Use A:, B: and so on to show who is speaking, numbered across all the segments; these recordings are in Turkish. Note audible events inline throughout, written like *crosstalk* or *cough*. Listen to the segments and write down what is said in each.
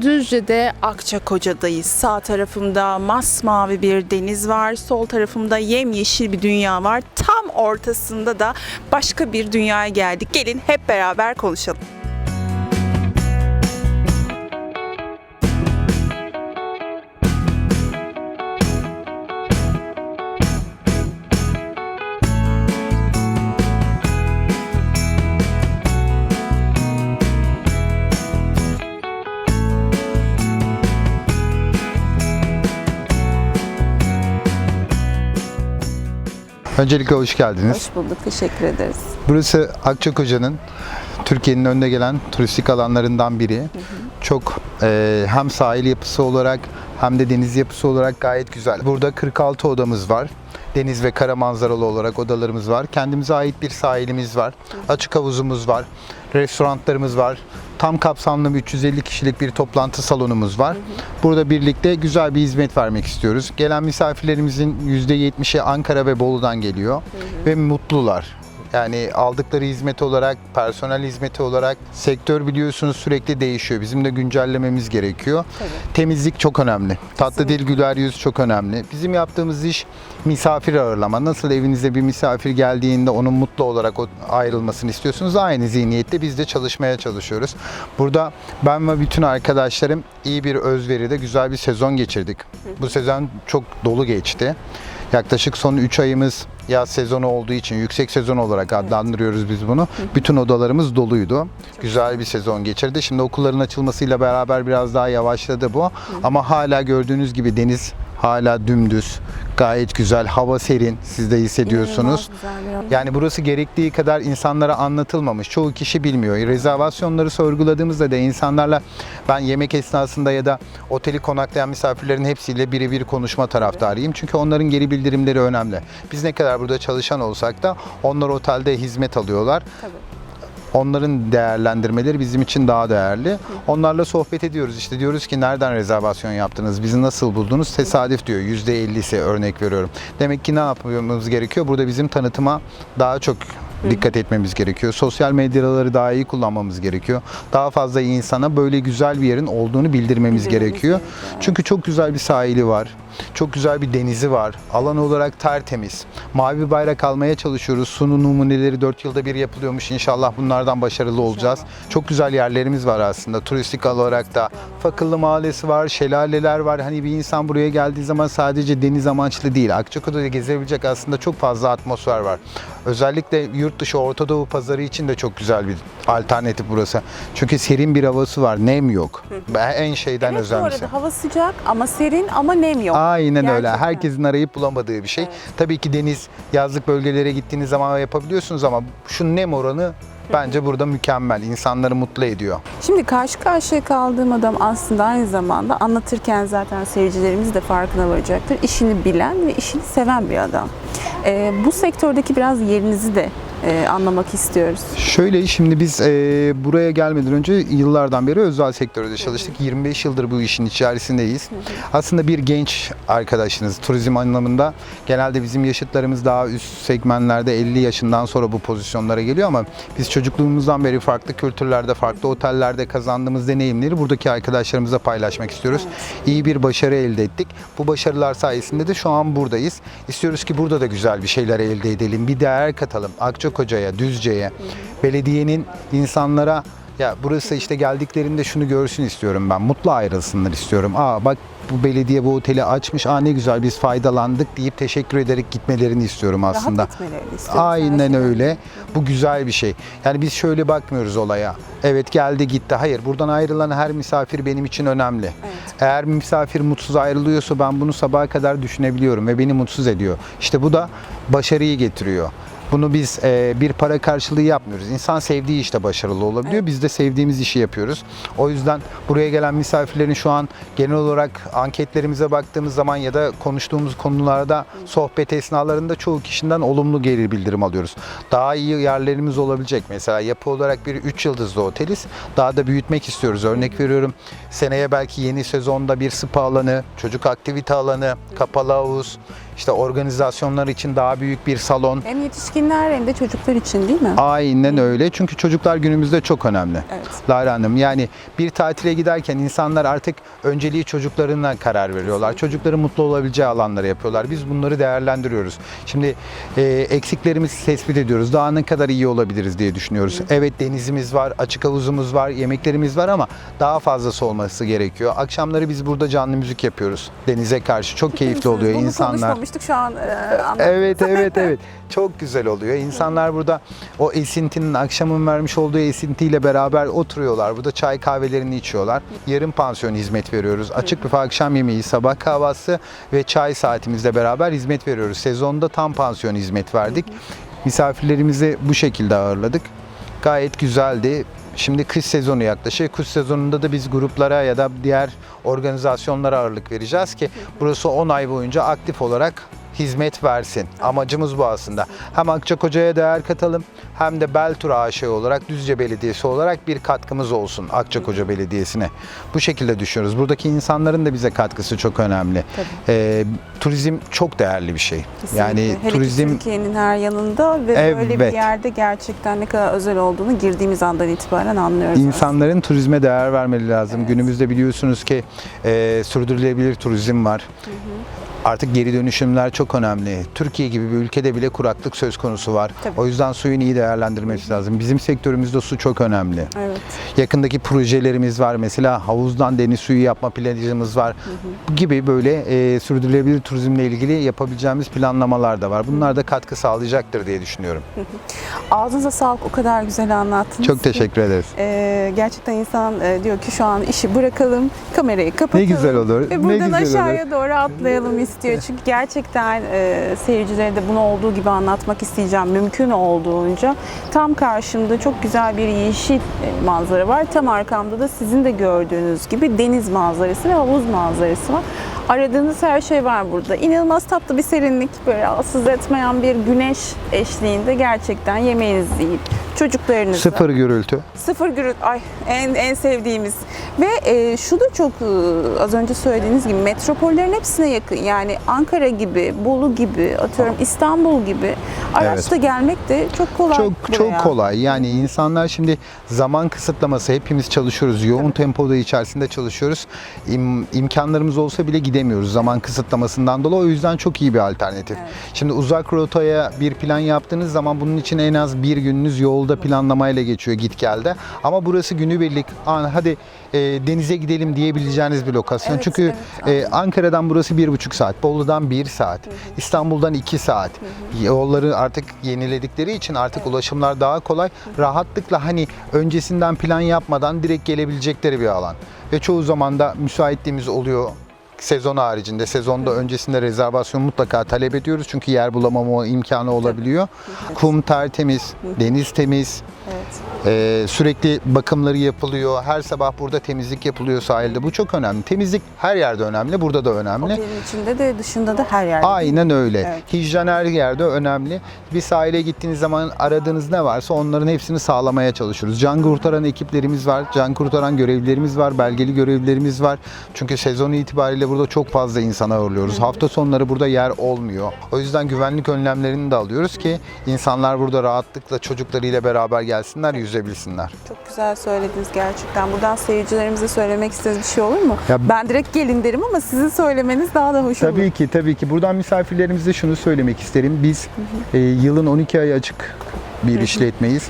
A: Düzce'de Akçakoca'dayız. Sağ tarafımda masmavi bir deniz var. Sol tarafımda yemyeşil bir dünya var. Tam ortasında da başka bir dünyaya geldik. Gelin hep beraber konuşalım.
B: Öncelikle hoş geldiniz.
A: Hoş bulduk. Teşekkür ederiz.
B: Burası Akçakoca'nın Türkiye'nin önde gelen turistik alanlarından biri. Çok e, hem sahil yapısı olarak hem de deniz yapısı olarak gayet güzel. Burada 46 odamız var. Deniz ve kara manzaralı olarak odalarımız var. Kendimize ait bir sahilimiz var. Açık havuzumuz var. Restoranlarımız var. Tam kapsamlı bir 350 kişilik bir toplantı salonumuz var. Burada birlikte güzel bir hizmet vermek istiyoruz. Gelen misafirlerimizin %70'i Ankara ve Bolu'dan geliyor ve mutlular. Yani aldıkları hizmet olarak, personel hizmeti olarak sektör biliyorsunuz sürekli değişiyor. Bizim de güncellememiz gerekiyor. Temizlik çok önemli. Tatlı dil güler yüz çok önemli. Bizim yaptığımız iş misafir ağırlama. Nasıl evinize bir misafir geldiğinde onun mutlu olarak ayrılmasını istiyorsunuz. Aynı zihniyette biz de çalışmaya çalışıyoruz. Burada ben ve bütün arkadaşlarım iyi bir özveride güzel bir sezon geçirdik. Bu sezon çok dolu geçti. Yaklaşık son 3 ayımız yaz sezonu olduğu için yüksek sezon olarak adlandırıyoruz biz bunu. Bütün odalarımız doluydu. Güzel bir sezon geçirdi. Şimdi okulların açılmasıyla beraber biraz daha yavaşladı bu. Ama hala gördüğünüz gibi deniz hala dümdüz. Gayet güzel. Hava serin. Siz de hissediyorsunuz. Yani burası gerektiği kadar insanlara anlatılmamış. Çoğu kişi bilmiyor. Rezervasyonları sorguladığımızda da insanlarla ben yemek esnasında ya da oteli konaklayan misafirlerin hepsiyle birebir konuşma taraftarıyım. Çünkü onların geri bildirimleri önemli. Biz ne kadar burada çalışan olsak da onlar otelde hizmet alıyorlar. Onların değerlendirmeleri bizim için daha değerli. Onlarla sohbet ediyoruz. İşte diyoruz ki nereden rezervasyon yaptınız? Bizi nasıl buldunuz? Tesadüf diyor. %50'si örnek veriyorum. Demek ki ne yapmamız gerekiyor? Burada bizim tanıtıma daha çok dikkat etmemiz gerekiyor. Sosyal medyaları daha iyi kullanmamız gerekiyor. Daha fazla insana böyle güzel bir yerin olduğunu bildirmemiz gerekiyor. Çünkü çok güzel bir sahili var. Çok güzel bir denizi var. Alan olarak tertemiz. Mavi bayrak almaya çalışıyoruz. Sunu numuneleri 4 yılda bir yapılıyormuş. İnşallah bunlardan başarılı olacağız. Çok güzel yerlerimiz var aslında. Turistik olarak da. Fakıllı Mahallesi var, şelaleler var. Hani bir insan buraya geldiği zaman sadece deniz amaçlı değil. Akçakoca'da gezebilecek aslında çok fazla atmosfer var. Özellikle yurt dışı Orta Doğu pazarı için de çok güzel bir alternatif burası. Çünkü serin bir havası var. Nem yok. En şeyden
A: Evet bu
B: özellikle.
A: arada hava sıcak ama serin ama nem yok.
B: Aynen öyle.
A: Gerçekten.
B: Herkesin arayıp bulamadığı bir şey. Tabii ki deniz, yazlık bölgelere gittiğiniz zaman yapabiliyorsunuz ama şu nem oranı bence burada mükemmel. İnsanları mutlu ediyor.
A: Şimdi karşı karşıya kaldığım adam aslında aynı zamanda anlatırken zaten seyircilerimiz de farkına varacaktır. İşini bilen ve işini seven bir adam. Ee, bu sektördeki biraz yerinizi de e, anlamak istiyoruz.
B: Şöyle şimdi biz e, buraya gelmeden önce yıllardan beri özel sektörde çalıştık. 25 yıldır bu işin içerisindeyiz. Aslında bir genç arkadaşınız turizm anlamında. Genelde bizim yaşıtlarımız daha üst segmentlerde 50 yaşından sonra bu pozisyonlara geliyor ama biz çocukluğumuzdan beri farklı kültürlerde, farklı otellerde kazandığımız deneyimleri buradaki arkadaşlarımızla paylaşmak istiyoruz. İyi bir başarı elde ettik. Bu başarılar sayesinde de şu an buradayız. İstiyoruz ki burada da güzel bir şeyler elde edelim. Bir değer katalım. Akçakoca'ya, Düzce'ye. Belediyenin insanlara ya burası işte geldiklerinde şunu görsün istiyorum ben. Mutlu ayrılsınlar istiyorum. Aa bak bu belediye bu oteli açmış. Aa ne güzel biz faydalandık deyip teşekkür ederek gitmelerini istiyorum aslında.
A: Rahat her
B: Aynen öyle. Bu güzel bir şey. Yani biz şöyle bakmıyoruz olaya. Evet geldi gitti. Hayır buradan ayrılan her misafir benim için önemli. Eğer bir misafir mutsuz ayrılıyorsa ben bunu sabaha kadar düşünebiliyorum ve beni mutsuz ediyor. İşte bu da başarıyı getiriyor. Bunu biz e, bir para karşılığı yapmıyoruz. İnsan sevdiği işte başarılı olabiliyor. Biz de sevdiğimiz işi yapıyoruz. O yüzden buraya gelen misafirlerin şu an genel olarak anketlerimize baktığımız zaman ya da konuştuğumuz konularda sohbet esnalarında çoğu kişiden olumlu geri bildirim alıyoruz. Daha iyi yerlerimiz olabilecek. Mesela yapı olarak bir 3 yıldızlı oteliz. Daha da büyütmek istiyoruz. Örnek veriyorum seneye belki yeni sezonda bir spa alanı, çocuk aktivite alanı, kapalı havuz, işte organizasyonlar için daha büyük bir salon.
A: Hem yetişkin yetişkinler hem de çocuklar için değil mi?
B: Aynen öyle. Çünkü çocuklar günümüzde çok önemli.
A: Evet.
B: Lara Hanım yani bir tatile giderken insanlar artık önceliği çocuklarına karar veriyorlar. Çocukların mutlu olabileceği alanları yapıyorlar. Biz bunları değerlendiriyoruz. Şimdi e, eksiklerimizi tespit ediyoruz. Daha ne kadar iyi olabiliriz diye düşünüyoruz. Evet denizimiz var, açık havuzumuz var, yemeklerimiz var ama daha fazlası olması gerekiyor. Akşamları biz burada canlı müzik yapıyoruz. Denize karşı çok keyifli oluyor
A: Bunu
B: insanlar.
A: konuşmamıştık şu an e, anladım.
B: Evet evet evet. *laughs* Çok güzel oluyor. İnsanlar burada o esintinin akşamın vermiş olduğu esintiyle beraber oturuyorlar. Burada çay kahvelerini içiyorlar. Yarım pansiyon hizmet veriyoruz. Açık büfe akşam yemeği, sabah kahvaltısı ve çay saatimizle beraber hizmet veriyoruz. Sezonda tam pansiyon hizmet verdik. Misafirlerimizi bu şekilde ağırladık. Gayet güzeldi. Şimdi kış sezonu yaklaşıyor. Kış sezonunda da biz gruplara ya da diğer organizasyonlara ağırlık vereceğiz ki burası 10 ay boyunca aktif olarak hizmet versin. Amacımız bu aslında. Hem Akçakoca'ya değer katalım hem de Beltur AŞ olarak Düzce Belediyesi olarak bir katkımız olsun Akçakoca Belediyesi'ne. Bu şekilde düşünüyoruz. Buradaki insanların da bize katkısı çok önemli. Ee, turizm çok değerli bir şey.
A: Kesinlikle.
B: Yani
A: Hele
B: turizm
A: Türkiye'nin her yanında ve böyle bir
B: Evet.
A: yerde gerçekten ne kadar özel olduğunu girdiğimiz andan itibaren anlıyoruz.
B: İnsanların turizme değer vermeli lazım. Günümüzde biliyorsunuz ki e, sürdürülebilir turizm var. Artık geri dönüşümler çok önemli. Türkiye gibi bir ülkede bile kuraklık söz konusu var.
A: Tabii.
B: O yüzden suyun iyi değerlendirmesi lazım. Bizim sektörümüzde su çok önemli.
A: Evet.
B: Yakındaki projelerimiz var. Mesela havuzdan deniz suyu yapma planımız var. Bu gibi böyle e, sürdürülebilir turizmle ilgili yapabileceğimiz planlamalar da var. Bunlar da katkı sağlayacaktır diye düşünüyorum.
A: Ağzınıza sağlık o kadar güzel anlattınız.
B: Çok teşekkür ederiz.
A: Ee, gerçekten insan e, diyor ki şu an işi bırakalım, kamerayı kapatalım.
B: Ne güzel olur.
A: Ve
B: ne
A: buradan
B: güzel olur.
A: aşağıya doğru atlayalım istiyor. Çünkü gerçekten e, seyircilere de bunu olduğu gibi anlatmak isteyeceğim. Mümkün olduğunca. Tam karşımda çok güzel bir yeşil e, manzara var. Tam arkamda da sizin de gördüğünüz gibi deniz manzarası ve havuz manzarası var. Aradığınız her şey var burada. İnanılmaz tatlı bir serinlik, böyle rahatsız etmeyen bir güneş eşliğinde gerçekten yemeğinizi yiyip çocuklarınızı
B: Sıfır gürültü.
A: Sıfır gürültü, ay en en sevdiğimiz. Ve e, şu da çok e, az önce söylediğiniz gibi metropollerin hepsine yakın. Yani Ankara gibi, Bolu gibi, atıyorum İstanbul gibi araçla gelmek de çok kolay.
B: Çok
A: buraya.
B: çok kolay. Yani insanlar şimdi zaman kısıtlaması hepimiz çalışıyoruz. Yoğun tempoda içerisinde çalışıyoruz. İm, imkanlarımız olsa bile gidemiyoruz zaman kısıtlamasından dolayı. O yüzden çok iyi bir alternatif.
A: Evet.
B: Şimdi uzak rotaya bir plan yaptığınız zaman bunun için en az bir gününüz yolda planlamayla geçiyor git gelde. Ama burası günübirlik. "Aa, Hadi e, denize gidelim diyebileceğiniz bir lokasyon.
A: Evet,
B: Çünkü
A: evet,
B: e, Ankara'dan burası bir buçuk saat, Bolu'dan bir saat, İstanbul'dan iki saat. Yolları artık yeniledikleri için artık ulaşımlar daha kolay. Rahatlıkla hani öncesinden plan yapmadan direkt gelebilecekleri bir alan. Ve çoğu zaman da müsaitliğimiz oluyor. Sezon haricinde, sezonda öncesinde rezervasyon mutlaka talep ediyoruz. Çünkü yer bulamama imkanı olabiliyor. Kum tertemiz, deniz temiz.
A: Evet.
B: Ee, sürekli bakımları yapılıyor. Her sabah burada temizlik yapılıyor sahilde. Bu çok önemli. Temizlik her yerde önemli, burada da önemli.
A: Otelin içinde de dışında da her yerde.
B: Aynen öyle.
A: Evet.
B: Hijyen her yerde önemli. Bir sahile gittiğiniz zaman aradığınız ne varsa onların hepsini sağlamaya çalışıyoruz. Can kurtaran ekiplerimiz var, can kurtaran görevlilerimiz var, belgeli görevlilerimiz var. Çünkü sezon itibariyle burada çok fazla insan ağırlıyoruz. Hafta sonları burada yer olmuyor. O yüzden güvenlik önlemlerini de alıyoruz ki insanlar burada rahatlıkla çocuklarıyla beraber gelsinler, yüzebilsinler.
A: Çok güzel söylediniz gerçekten. Buradan seyircilerimize söylemek istediğiniz bir şey olur mu?
B: Ya-
A: ben direkt gelin derim ama sizin söylemeniz daha da hoş olur.
B: Tabii ki tabii ki. Buradan misafirlerimize şunu söylemek isterim. Biz e, yılın 12 ayı açık bir işletmeyiz.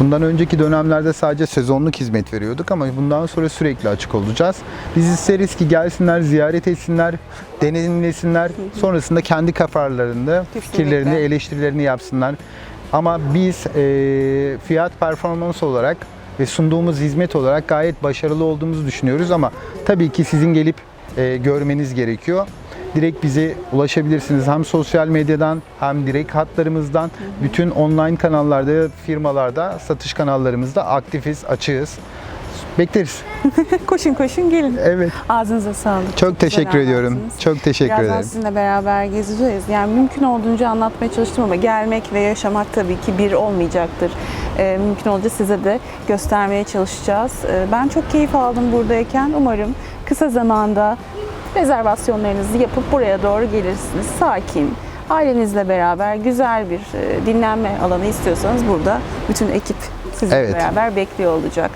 B: Bundan önceki dönemlerde sadece sezonluk hizmet veriyorduk ama bundan sonra sürekli açık olacağız. Biz isteriz ki gelsinler, ziyaret etsinler, deneyimlesinler. Sonrasında kendi kafalarında
A: Kesinlikle.
B: fikirlerini, eleştirilerini yapsınlar. Ama biz e, fiyat performans olarak ve sunduğumuz hizmet olarak gayet başarılı olduğumuzu düşünüyoruz ama tabii ki sizin gelip e, görmeniz gerekiyor. Direkt bize ulaşabilirsiniz hem sosyal medyadan hem direkt hatlarımızdan. Bütün online kanallarda, firmalarda, satış kanallarımızda aktifiz, açığız. Bekleriz. *laughs*
A: koşun koşun gelin.
B: Evet.
A: Ağzınıza sağlık.
B: Çok teşekkür
A: güzel
B: ediyorum.
A: anlattınız.
B: Çok teşekkür
A: Birazdan
B: ederim.
A: sizinle beraber gezeceğiz. Yani mümkün olduğunca anlatmaya çalıştım ama gelmek ve yaşamak tabii ki bir olmayacaktır. Ee, mümkün olunca size de göstermeye çalışacağız. Ee, ben çok keyif aldım buradayken. Umarım kısa zamanda rezervasyonlarınızı yapıp buraya doğru gelirsiniz. Sakin, ailenizle beraber güzel bir e, dinlenme alanı istiyorsanız burada bütün ekip sizinle
B: Evet.
A: beraber bekliyor olacak.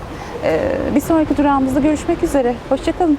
A: E, bir sonraki durağımızda görüşmek üzere. Hoşçakalın.